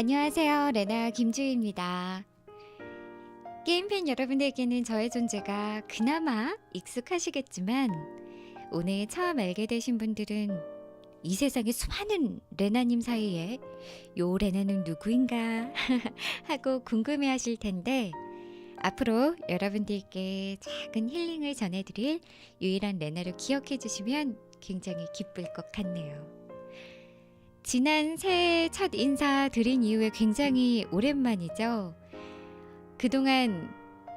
안녕하세요. 레나 김주희입니다. 게임팬 여러분들에게는 저의 존재가 그나마 익숙하시겠지만 오늘 처음 알게 되신 분들은 이 세상의 수많은 레나님 사이에 요 레나는 누구인가 하고 궁금해 하실 텐데 앞으로 여러분들께 작은 힐링을 전해드릴 유일한 레나를 기억해 주시면 굉장히 기쁠 것 같네요. 지난 새해 첫 인사 드린 이후에 굉장히 오랜만이죠. 그동안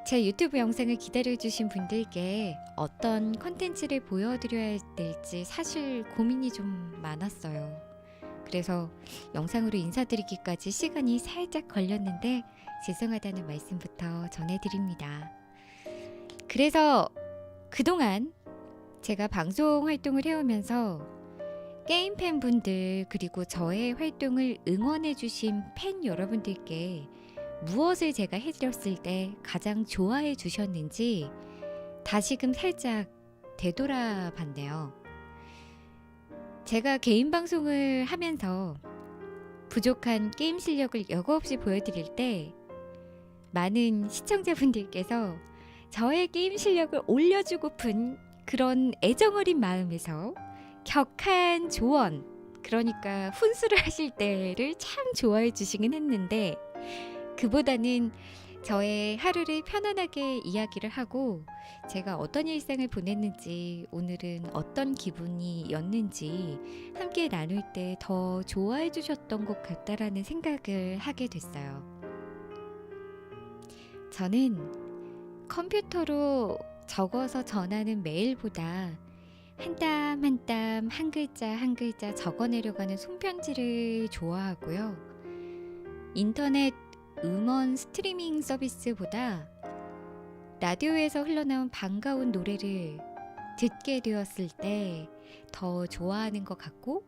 제 유튜브 영상을 기다려주신 분들께 어떤 컨텐츠를 보여드려야 될지 사실 고민이 좀 많았어요. 그래서 영상으로 인사드리기까지 시간이 살짝 걸렸는데 죄송하다는 말씀부터 전해드립니다. 그래서 그동안 제가 방송 활동을 해오면서 게임 팬분들 그리고 저의 활동을 응원해주신 팬 여러분들께 무엇을 제가 해드렸을 때 가장 좋아해 주셨는지 다시금 살짝 되돌아 봤네요. 제가 개인 방송을 하면서 부족한 게임 실력을 여과 없이 보여드릴 때 많은 시청자분들께서 저의 게임 실력을 올려주고픈 그런 애정어린 마음에서 격한 조언 그러니까 훈수를 하실 때를 참 좋아해 주시긴 했는데 그보다는 저의 하루를 편안하게 이야기를 하고 제가 어떤 일상을 보냈는지 오늘은 어떤 기분이었는지 함께 나눌 때 더 좋아해 주셨던 것 같다라는 생각을 하게 됐어요. 저는 컴퓨터로 적어서 전하는 메일보다 한 땀 한 땀 한 글자 한 글자 적어내려가는 손편지를 좋아하고요. 인터넷 음원 스트리밍 서비스보다 라디오에서 흘러나온 반가운 노래를 듣게 되었을 때 더 좋아하는 것 같고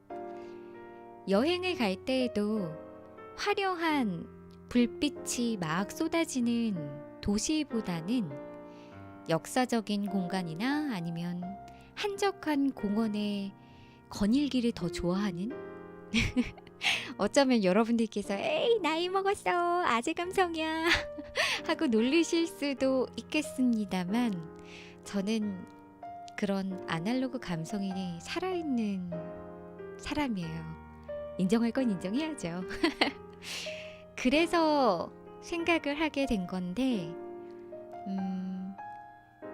여행을 갈 때에도 화려한 불빛이 막 쏟아지는 도시보다는 역사적인 공간이나 아니면 한적한 공원의 거닐기를 더 좋아하는? 어쩌면 여러분들께서 에이 나이 먹었어. 아재 감성이야. 하고 놀리실 수도 있겠습니다만 저는 그런 아날로그 감성이 살아있는 사람이에요. 인정할 건 인정해야죠. 그래서 생각을 하게 된 건데 음,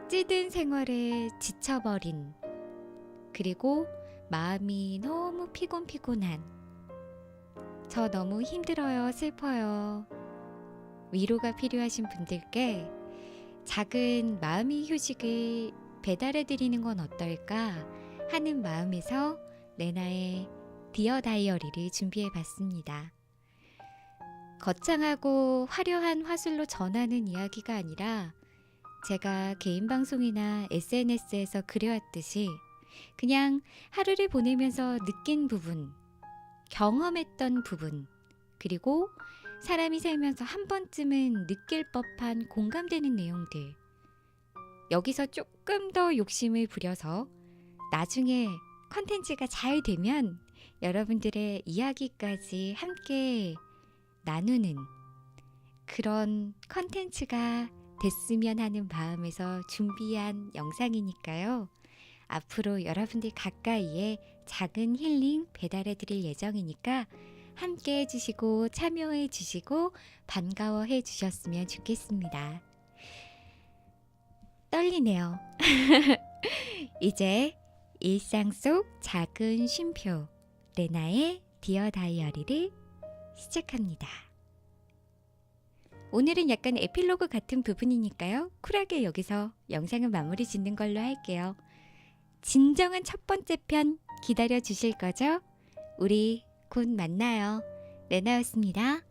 찌든 생활에 지쳐버린 그리고 마음이 너무 피곤피곤한 저 너무 힘들어요, 슬퍼요. 위로가 필요하신 분들께 작은 마음의 휴식을 배달해 드리는 건 어떨까 하는 마음에서 레나의 디어 다이어리를 준비해 봤습니다. 거창하고 화려한 화술로 전하는 이야기가 아니라 제가 개인 방송이나 SNS에서 그려왔듯이 그냥 하루를 보내면서 느낀 부분, 경험했던 부분, 그리고 사람이 살면서 한 번쯤은 느낄 법한 공감되는 내용들. 여기서 조금 더 욕심을 부려서 나중에 컨텐츠가 잘 되면 여러분들의 이야기까지 함께 나누는 그런 컨텐츠가 됐으면 하는 마음에서 준비한 영상이니까요. 앞으로 여러분들 가까이에 작은 힐링 배달해 드릴 예정이니까 함께 해주시고 참여해 주시고 반가워해 주셨으면 좋겠습니다. 떨리네요. 이제 일상 속 작은 쉼표 레나의 디어 다이어리를 시작합니다. 오늘은 약간 에필로그 같은 부분이니까요. 쿨하게 여기서 영상은 마무리 짓는 걸로 할게요. 진정한 첫 번째 편 기다려 주실 거죠? 우리 곧 만나요. 레나였습니다.